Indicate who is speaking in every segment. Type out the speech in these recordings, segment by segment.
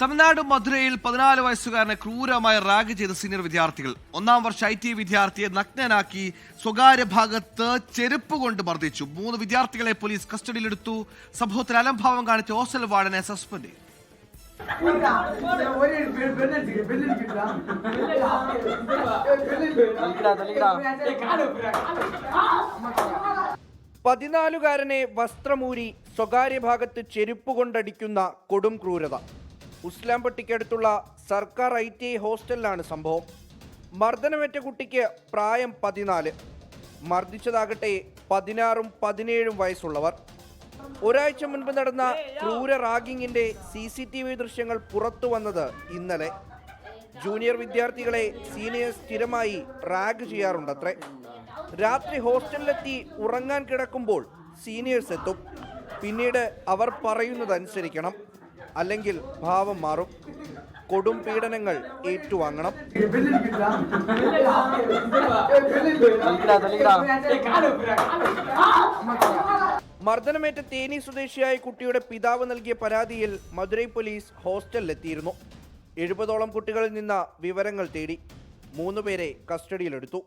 Speaker 1: തമിഴ്നാട് മധുരയിൽ പതിനാല് വയസ്സുകാരനെ ക്രൂരമായി റാഗ് ചെയ്ത സീനിയർ വിദ്യാർത്ഥികൾ. ഒന്നാം വർഷ ഐ ടി വിദ്യാർത്ഥിയെ നഗ്നനാക്കി സ്വകാര്യ ഭാഗത്ത് ചെരുപ്പ് കൊണ്ട് മർദ്ദിച്ചു. മൂന്ന് വിദ്യാർത്ഥികളെ പോലീസ് കസ്റ്റഡിയിലെടുത്തു. സംഭവത്തിൽ അലംഭാവം കാണിച്ച ഹോസ്റ്റൽ വാർഡനെ സസ്പെൻഡ് ചെയ്തു.
Speaker 2: പതിനാലുകാരനെ വസ്ത്രമൂരി സ്വകാര്യ ഭാഗത്ത് ചെരുപ്പ് കൊണ്ടടിക്കുന്ന കൊടും ക്രൂരത. ഉസ്ലാംപട്ടിക്കടുത്തുള്ള സർക്കാർ ഐ ടി ഐ ഹോസ്റ്റലിലാണ് സംഭവം. മർദ്ദനമേറ്റ കുട്ടിക്ക് പ്രായം പതിനാല്. മർദ്ദിച്ചതാകട്ടെ പതിനാറും പതിനേഴും വയസ്സുള്ളവർ. ഒരാഴ്ച മുൻപ് നടന്ന ക്രൂര റാഗിങ്ങിന്റെ സി സി ടി വി ദൃശ്യങ്ങൾ പുറത്തു വന്നത് ഇന്നലെ. ജൂനിയർ വിദ്യാർത്ഥികളെ സീനിയേഴ്സ് സ്ഥിരമായി റാഗ് ചെയ്യാറുണ്ടത്രേ. രാത്രി ഹോസ്റ്റലിലെത്തി ഉറങ്ങാൻ കിടക്കുമ്പോൾ സീനിയേഴ്സ് എത്തും. പിന്നീട് അവർ പറയുന്നതനുസരിക്കണം അല്ലെങ്കിൽ ഭാവം മാറും. കൊടും പീഡനങ്ങൾ ഏറ്റുവാങ്ങണം. മർദ്ദനമേറ്റ തേനി സ്വദേശിയായ കുട്ടിയുടെ പിതാവ് നൽകിയ പരാതിയിൽ മധുരൈ പോലീസ് ഹോസ്റ്റലിലെത്തിയിരുന്നു. എഴുപതോളം കുട്ടികളിൽ നിന്ന് വിവരങ്ങൾ തേടി. മൂന്നുപേരെ കസ്റ്റഡിയിലെടുത്തു.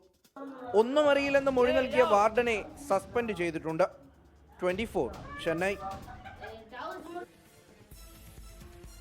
Speaker 2: ഒന്നും അറിയില്ലെന്ന് മൊഴി നൽകിയ വാർഡനെ സസ്പെൻഡ് ചെയ്തിട്ടുണ്ട്. ട്വന്റി ചെന്നൈ.